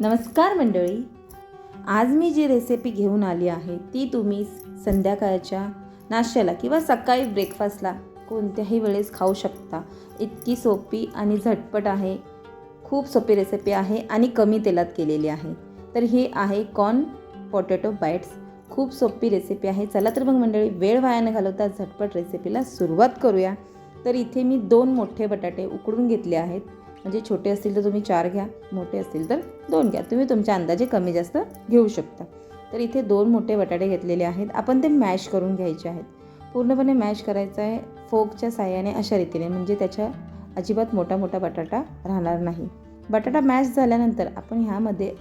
नमस्कार मंडळी. आज मी जी रेसिपी घेऊन आली आहे ती तुम्ही संध्याकाळच्या नाश्त्याला किंवा सकाळी ब्रेकफास्टला कोणत्याही वेळेस खाऊ शकता. इतकी सोपी आणि झटपट आहे. खूप सोपी रेसिपी आहे आणि कमी तेलात केलेली आहे. तर ही आहे कॉर्न पोटॅटो बाईट्स खूप सोपी रेसिपी आहे. चला तर मग मंडळी वेळ वाया न घालवता झटपट रेसिपीला सुरुवात करूया. तर इथे मी दोन मोठे बटाटे उकडून घेतले आहेत. म्हणजे छोटे असतील तर तुम्ही चार घ्या मोठे असतील तर दोन घ्या. तुम्ही तुमच्या अंदाजे कमी जास्त घेऊ शकता. तर इथे दोन मोठे बटाटे घेतलेले आहेत. आपण ते मॅश करून घ्यायचे आहेत. पूर्णपणे मॅश करायचं आहे. फोकच्या साह्याने अशा रीतीने म्हणजे त्याच्या अजिबात मोठा मोठा बटाटा राहणार नाही. बटाटा मॅश झाल्यानंतर आपण ह्यामध्ये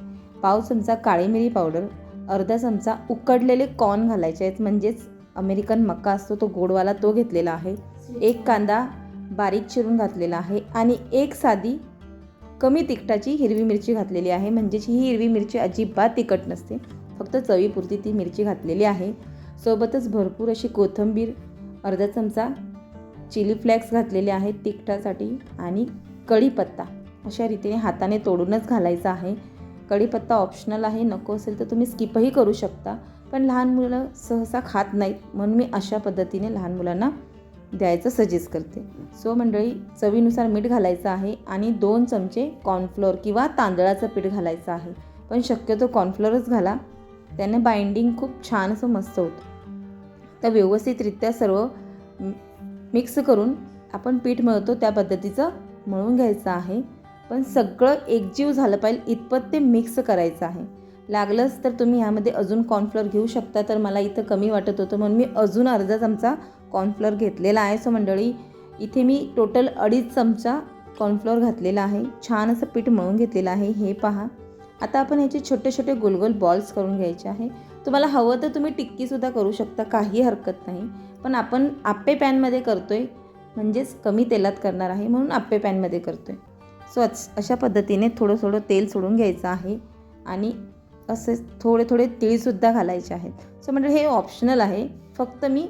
पाव चमचा काळी मिरी पावडर अर्धा चमचा उकडलेले कॉर्न घालायचे आहेत. म्हणजेच अमेरिकन मका असतो तो गोडवाला तो घेतलेला आहे. एक कांदा बारीक चिरून घातलेला आहे आणि एक साधी कमी तिखटाची हिरवी मिरची घातलेली आहे. म्हणजेच ही हिरवी मिरची अजिबात तिखट नसते. फक्त चवीपुरती ती मिरची घातलेली आहे. सोबतच भरपूर अशी कोथिंबीर अर्धा चमचा चिली फ्लेक्स घातलेले आहेत तिखटासाठी आणि कढीपत्ता अशा रीतीने हाताने तोडूनच घालायचा आहे. कढीपत्ता ऑप्शनल आहे नको असेल तर तुम्ही स्किपही करू शकता. पण लहान मुलं सहसा खात नाहीत म्हणून मी अशा पद्धतीने लहान मुलांना द्यायचं सजेस्ट करते. सो मंडळी चवीनुसार मीठ घालायचं आहे आणि दोन चमचे कॉर्नफ्लोअर किंवा तांदळाचं पीठ घालायचं आहे. पण शक्यतो कॉर्नफ्लोअरच घाला. त्याने बाइंडिंग खूप छान असं मस्त होतं. तर व्यवस्थितरित्या सर्व मिक्स करून आपण पीठ मळतो त्या पद्धतीचं मळून घ्यायचं आहे. पण सगळं एकजीव झालं पाहिजे इतपत ते मिक्स करायचं आहे. लागलंच तर तुम्ही ह्यामध्ये अजून कॉर्नफ्लोअर घेऊ शकता तर मला इथं कमी वाटत होतं. म्हणून मी अजून अर्धा चमचा कॉर्नफ्लोअर घेतलेला आहे. सो मंडळी इथे मी टोटल अडीच चमचा कॉर्नफ्लोअर घातलेला आहे. छान असं पीठ मळून घेतलेलं आहे. हे पहा. आता आपण ह्याचे छोटे छोटे गोलगोल बॉल्स करून घ्यायचे आहे. तुम्हाला हवं तर तुम्ही टिक्कीसुद्धा करू शकता. काही हरकत नाही. पण आपण आप्पे पॅनमध्ये करतो आहे म्हणजेच कमी तेलात करणार आहे म्हणून आप्पे पॅनमध्ये करतो आहे सो अशा पद्धतीने थोडं थोडं तेल सोडून घ्यायचं आहे. आणि असे थोडे थोडे तिळसुद्धा घालायचे आहेत. सो म्हणजे हे ऑप्शनल आहे. फक्त मी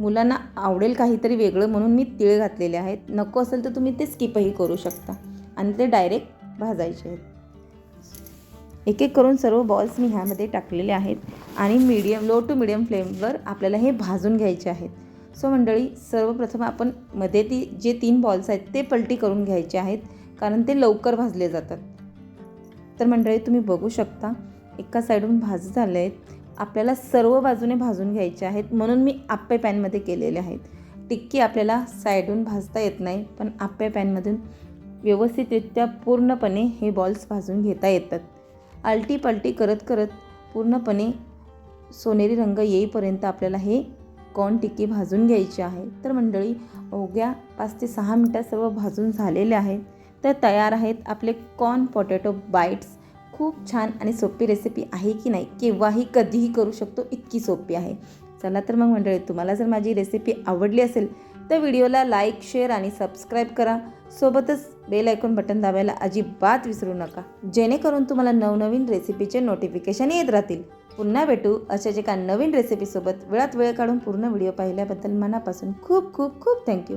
मुलांना आवडेल काहीतरी वेगळं म्हणून मी तिळ घातलेले आहेत. नको असेल तर तुम्ही ते स्किपही करू शकता. आणि ते डायरेक्ट भाजायचे आहेत. एक एक करून सर्व बॉल्स मी ह्यामध्ये टाकलेले आहेत. आणि मीडियम लो टू मीडियम फ्लेमवर आपल्याला हे भाजून घ्यायचे आहेत. सो मंडळी सर्वप्रथम आपण मध्ये ती जे तीन बॉल्स आहेत ते पलटी करून घ्यायचे आहेत. कारण ते लवकर भाजले जातात. तर मंडळी तुम्ही बघू शकता. एका साईडून भाज झाले आहेत आपल्याला सर्व बाजूने भाजून घ्यायचे आहेत. म्हणून मी आप्पे पॅनमध्ये केलेले आहेत. टिक्की आपल्याला साईडून भाजता येत नाही पण आप्पे पॅनमधून व्यवस्थितरित्या पूर्णपणे हे बॉल्स भाजून घेता येतात. आलटी पलटी करत करत पूर्णपणे सोनेरी रंग येईपर्यंत आपल्याला हे कॉर्न टिक्की भाजून घ्यायची आहे? तर मंडळी अवघ्या पाच ते सहा मिनटात सर्व भाजून झालेले आहेत तर तयार आहेत आपले कॉर्न पोटॅटो बाईट्स खूप छान आणि सोपी रेसिपी आहे की नाही केव्हाही कधीही करू शकतो इतकी सोपी आहे. चला तर मग मंडळी तुम्हाला जर माझी रेसिपी आवडली असेल तर व्हिडिओला लाईक शेअर आणि सबस्क्राईब करा. सोबतच बेल आयकॉन बटन दाबायला अजिबात विसरू नका. जेणेकरून तुम्हाला नवनवीन रेसिपीचे नोटिफिकेशन येत राहतील. पुन्हा भेटू अशाच एका नवीन रेसिपीसोबत वेळात वेळ काढून पूर्ण व्हिडिओ पाहिल्याबद्दल मनापासून खूप खूप खूप थँक्यू